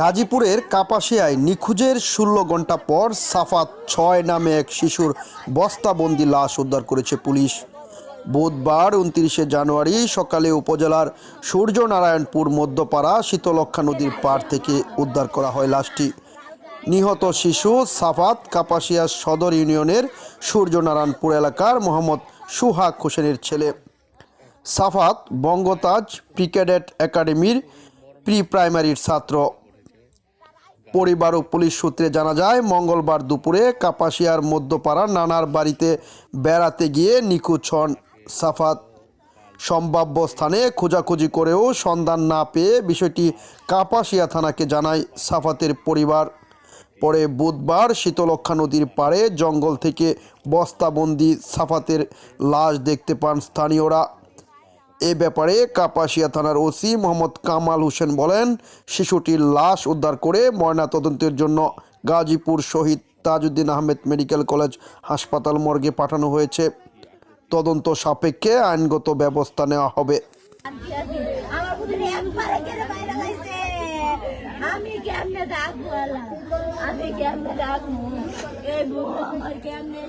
গাজীপুরের কাপাসিয়ায় নিখোঁজের ষোলো ঘণ্টা পর সাফাত ছয় নামে এক শিশুর বস্তাবন্দি লাশ উদ্ধার করেছে পুলিশ। বুধবার উনত্রিশে জানুয়ারি সকালে উপজেলার সূর্যনারায়ণপুর মধ্যপাড়া শীতলক্ষা নদীর পাড় থেকে উদ্ধার করা হয় লাশটি। নিহত শিশু সাফাত কাপাসিয়া সদর ইউনিয়নের সূর্যনারায়ণপুর এলাকার মোহাম্মদ সুহাগ হোসেনের ছেলে। সাফাত বঙ্গতাজ ক্রিকেট একাডেমির প্রি প্রাইমারির ছাত্র। পরিবার ও পুলিশ সূত্রে জানা যায়, মঙ্গলবার দুপুরে কাপাসিয়ার মধ্যপাড়া নানার বাড়িতে বেড়াতে গিয়ে নিখোঁজ হন সাফাত। সম্ভাব্য স্থানে খোঁজাখুঁজি করেও সন্ধান না পেয়ে বিষয়টি কাপাসিয়া থানাকে জানায় সাফাতের পরিবার। পরে বুধবার শীতলক্ষা নদীর পাড়ে জঙ্গল থেকে বস্তাবন্দি সাফাতের লাশ দেখতে পান স্থানীয়রা। এ ব্যাপারে কাপাসিয়া থানার ওসি মোহাম্মদ কামাল হোসেন বলেন, শিশুটির লাশ উদ্ধার করে ময়নাতদন্তের জন্য গাজীপুর শহীদ তাজউদ্দিন আহমেদ মেডিকেল কলেজ হাসপাতাল মর্গে পাঠানো হয়েছে। তদন্ত সাপেক্ষে আইনগত ব্যবস্থা নেওয়া হবে। আমি কেমনে? আমি কেমনে এই আমার কেমনে